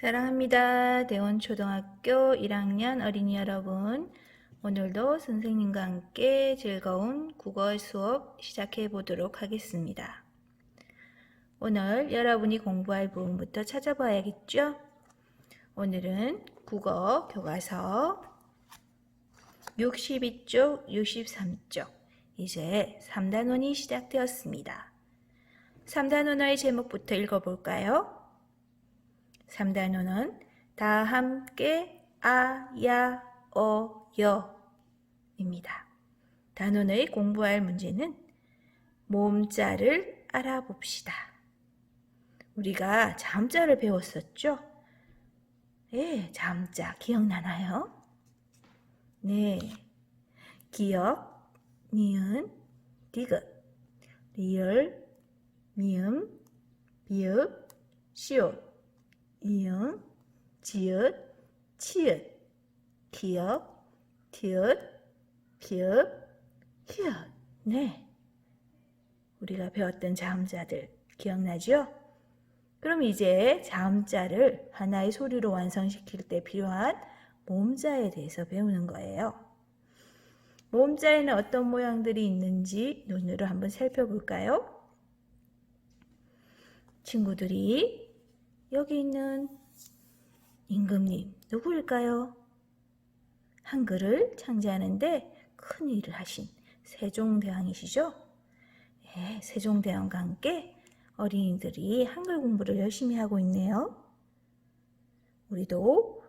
사랑합니다. 대원초등학교 1학년 어린이 여러분. 오늘도 선생님과 함께 즐거운 국어 수업 시작해 보도록 하겠습니다. 오늘 여러분이 공부할 부분부터 찾아봐야겠죠? 오늘은 국어 교과서 62쪽, 63쪽. 이제 3단원이 시작되었습니다. 3단원의 제목부터 읽어볼까요? 3단원은 다 함께 아, 야, 어, 여 입니다. 단원의 공부할 문제는 모음자를 알아봅시다. 우리가 잠자를 배웠었죠? 예, 잠자 기억나나요? 네. 기억, 니은, 디귿, 리을, 미음, 비읍, 시옷, 이응, 지읒, 치읒, 기역, 티읒, 피읒, 히읗. 네. 우리가 배웠던 자음자들 기억나죠? 그럼 이제 자음자를 하나의 소리로 완성시킬 때 필요한 모음자에 대해서 배우는 거예요. 모음자에는 어떤 모양들이 있는지 눈으로 한번 살펴볼까요? 친구들이 여기 있는 임금님 누구일까요? 한글을 창제하는데 큰 일을 하신 세종대왕이시죠? 예, 세종대왕과 함께 어린이들이 한글 공부를 열심히 하고 있네요. 우리도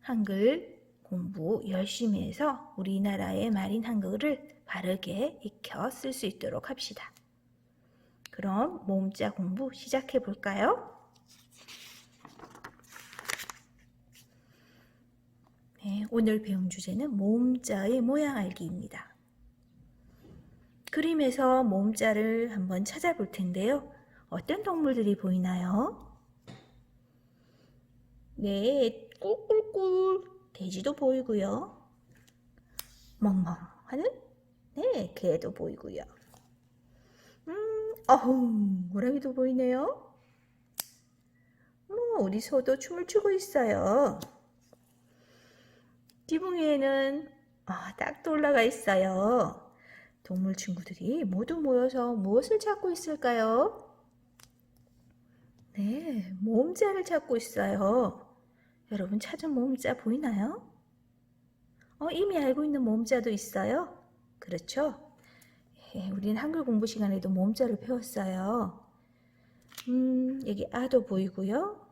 한글 공부 열심히 해서 우리나라의 말인 한글을 바르게 익혀 쓸 수 있도록 합시다. 그럼 모음자 공부 시작해 볼까요? 네, 오늘 배운 주제는 모음자의 모양 알기입니다. 그림에서 모음자를 한번 찾아볼 텐데요. 어떤 동물들이 보이나요? 네, 꿀꿀꿀 돼지도 보이고요. 멍멍 하는 네, 개도 보이고요. 음, 어흥, 호랑이도 보이네요. 뭐, 소도 춤을 추고 있어요. 지붕 위에는 아, 딱도 올라가 있어요. 동물 친구들이 모두 모여서 무엇을 찾고 있을까요? 네, 모음자를 찾고 있어요. 여러분 찾은 모음자 보이나요? 어, 이미 알고 있는 모음자도 있어요. 그렇죠? 예, 우리는 한글 공부 시간에도 모음자를 배웠어요. 음, 여기 아도 보이고요.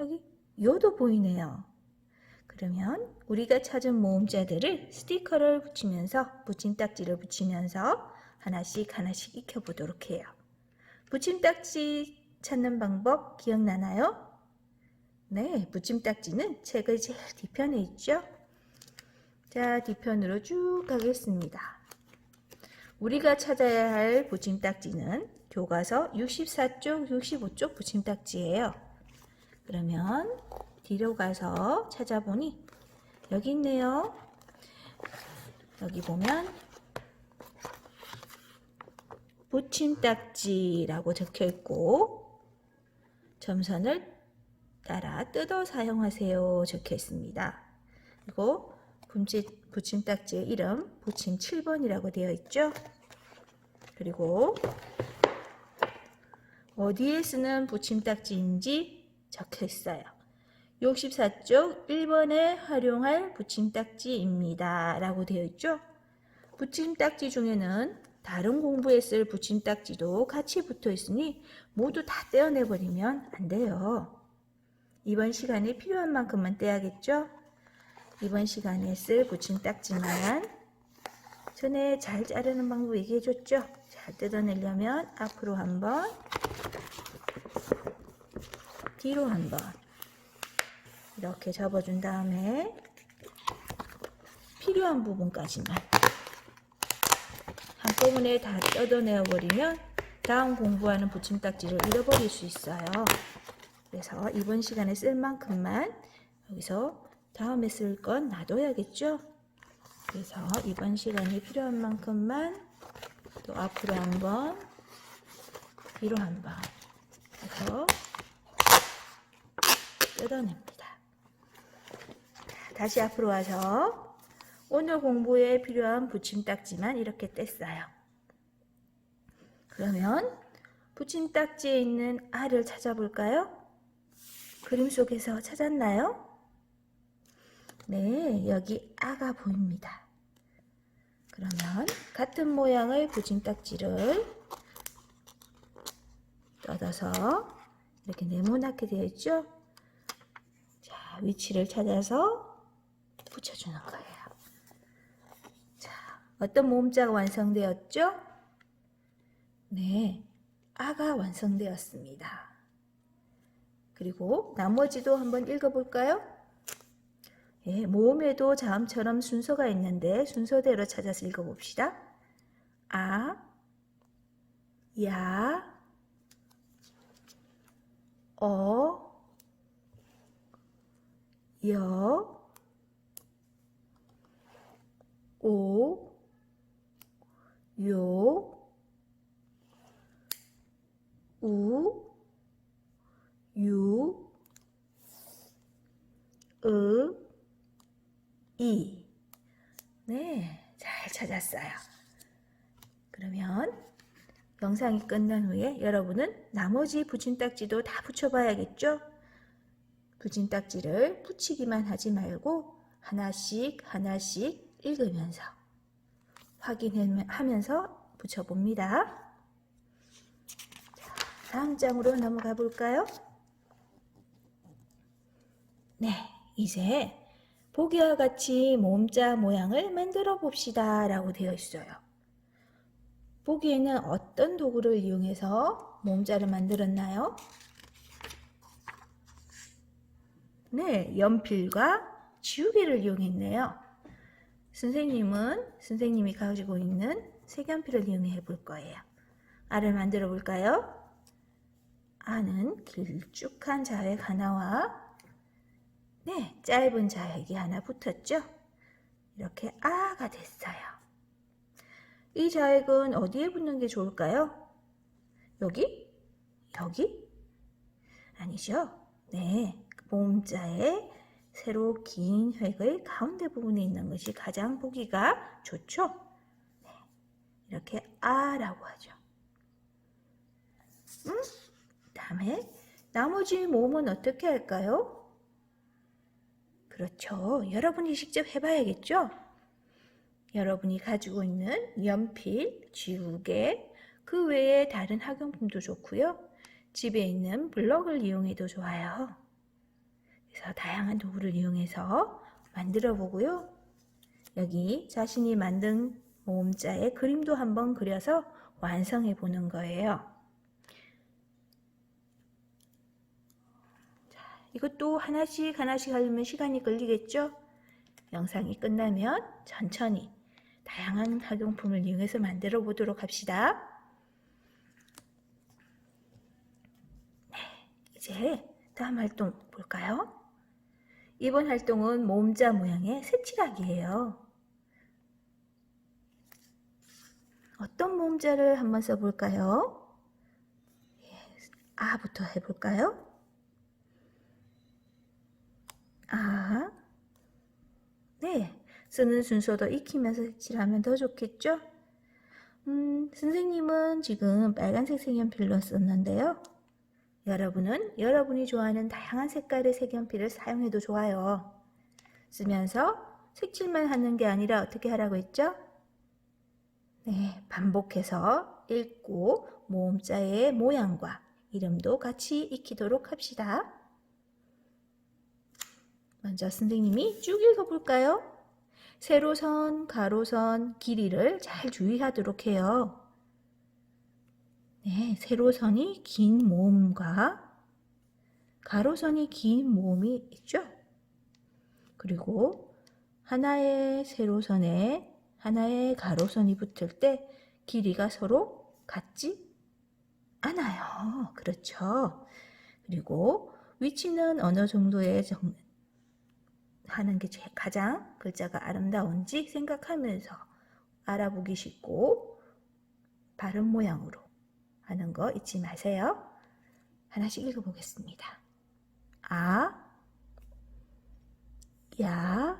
여기 요도 보이네요. 그러면 우리가 찾은 모음자들을 스티커를 붙이면서 붙임딱지를 붙이면서 하나씩 하나씩 익혀보도록 해요. 붙임딱지 찾는 방법 기억나나요? 네, 붙임딱지는 책의 제일 뒤편에 있죠? 자, 뒤편으로 쭉 가겠습니다. 우리가 찾아야 할 붙임딱지는 교과서 64쪽, 65쪽 붙임딱지예요. 그러면 뒤로 가서 찾아보니 여기 있네요. 여기 보면 붙임딱지라고 적혀 있고 점선을 따라 뜯어 사용하세요 적혀 있습니다. 그리고 붙임딱지의 이름 붙임 7번이라고 되어 있죠. 그리고 어디에 쓰는 붙임딱지인지 적혀 있어요. 64쪽 1번에 활용할 붙임딱지입니다. 라고 되어 있죠. 붙임딱지 중에는 다른 공부에 쓸 붙임딱지도 같이 붙어 있으니 모두 다 떼어내버리면 안 돼요. 이번 시간에 필요한 만큼만 떼야겠죠? 이번 시간에 쓸 붙임딱지만 전에 잘 자르는 방법 얘기해줬죠? 잘 뜯어내려면 앞으로 한 번, 뒤로 한 번, 이렇게 접어준 다음에 필요한 부분까지만 한꺼번에 다 뜯어내어 버리면 다음 공부하는 붙임딱지를 잃어버릴 수 있어요. 그래서 이번 시간에 쓸 만큼만 여기서 다음에 쓸 건 놔둬야겠죠? 그래서 이번 시간에 필요한 만큼만 또 앞으로 한 번 뒤로 한 번 해서 만들어냅니다. 자, 다시 앞으로 와서 오늘 공부에 필요한 붙임딱지만 이렇게 뗐어요. 그러면 붙임딱지에 있는 알을 찾아볼까요? 그림 속에서 찾았나요? 네, 여기 아가 보입니다. 그러면 같은 모양의 붙임딱지를 뜯어서 이렇게 네모나게 되어 있죠? 자, 위치를 찾아서 붙여주는 거예요. 자, 어떤 모음자가 완성되었죠? 네, 아가 완성되었습니다. 그리고 나머지도 한번 읽어볼까요? 예, 모음에도 다음처럼 순서가 있는데 순서대로 찾아서 읽어봅시다. 아, 야, 어, 여, 오, 요, 우, 유, 으, 이. 네, 잘 찾았어요. 그러면 영상이 끝난 후에 여러분은 나머지 붙임딱지도 다 붙여봐야겠죠? 붙임딱지를 붙이기만 하지 말고 하나씩 하나씩 읽으면서 확인하면서 붙여봅니다. 자, 다음 장으로 넘어가 볼까요? 네, 이제 보기와 같이 몸자 모양을 만들어 봅시다 라고 되어 있어요. 보기에는 어떤 도구를 이용해서 몸자를 만들었나요? 네, 연필과 지우개를 이용했네요. 선생님은 선생님이 가지고 있는 색연필을 이용해 볼 거예요. 알을 만들어 볼까요? 아는 길쭉한 자획 하나와 네, 짧은 자획이 하나 붙었죠? 이렇게 아가 됐어요. 이 자획은 어디에 붙는 게 좋을까요? 여기? 여기? 아니죠? 네, 몸자의 세로 긴 획의 가운데 부분에 있는 것이 가장 보기가 좋죠? 네, 이렇게 아라고 하죠. 음? 다음에 나머지 몸은 어떻게 할까요? 그렇죠. 여러분이 직접 해봐야겠죠? 여러분이 가지고 있는 연필, 지우개, 그 외에 다른 학용품도 좋고요. 집에 있는 블럭을 이용해도 좋아요. 그래서 다양한 도구를 이용해서 만들어 보고요. 여기 자신이 만든 모음자의 그림도 한번 그려서 완성해 보는 거예요. 이것도 하나씩 하나씩 하려면 시간이 걸리겠죠? 영상이 끝나면 천천히 다양한 학용품을 이용해서 만들어 보도록 합시다. 네, 이제 다음 활동 볼까요? 이번 활동은 몸자 모양의 새치락이에요. 어떤 몸자를 한번 써볼까요? 예, 아부터 해볼까요? 아, 네. 쓰는 순서도 익히면서 색칠하면 더 좋겠죠? 음, 선생님은 지금 빨간색 색연필로 썼는데요. 여러분은 여러분이 좋아하는 다양한 색깔의 색연필을 사용해도 좋아요. 쓰면서 색칠만 하는 게 아니라 어떻게 하라고 했죠? 네, 반복해서 읽고 모음자의 모양과 이름도 같이 익히도록 합시다. 먼저 선생님이 쭉 읽어볼까요? 세로선, 가로선, 길이를 잘 주의하도록 해요. 네, 세로선이 긴 모음과 가로선이 긴 모음이 있죠? 그리고 하나의 세로선에 하나의 가로선이 붙을 때 길이가 서로 같지 않아요. 그렇죠? 그리고 위치는 어느 정도의 정, 하는 게 가장 글자가 아름다운지 생각하면서 알아보기 쉽고 바른 모양으로 하는 거 잊지 마세요. 하나씩 읽어보겠습니다. 아, 야,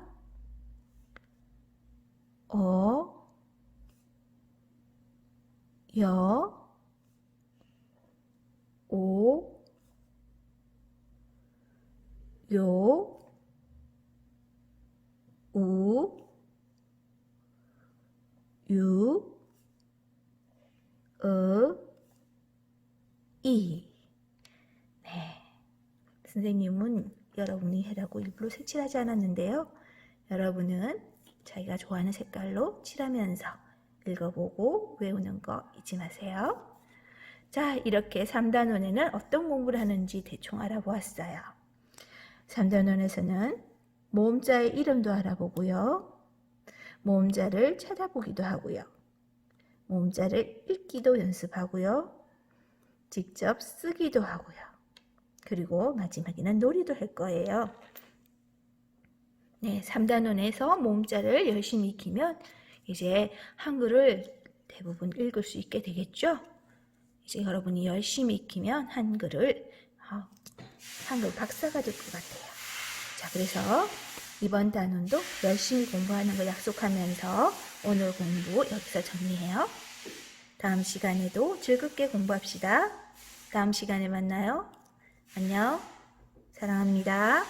어, 여, 오, 요, 우, 유, 어, 이. 네. 선생님은 여러분이 해라고 일부러 색칠하지 않았는데요. 여러분은 자기가 좋아하는 색깔로 칠하면서 읽어보고 외우는 거 잊지 마세요. 자, 이렇게 3단원에는 어떤 공부를 하는지 대충 알아보았어요. 3단원에서는 모음자의 이름도 알아보고요. 모음자를 찾아보기도 하고요. 모음자를 읽기도 연습하고요. 직접 쓰기도 하고요. 그리고 마지막에는 놀이도 할 거예요. 네, 3단원에서 모음자를 열심히 익히면 이제 한글을 대부분 읽을 수 있게 되겠죠? 이제 여러분이 열심히 익히면 한글을 아, 한글 박사가 될 것 같아요. 자, 그래서 이번 단원도 열심히 공부하는 걸 약속하면서 오늘 공부 여기서 정리해요. 다음 시간에도 즐겁게 공부합시다. 다음 시간에 만나요. 안녕. 사랑합니다.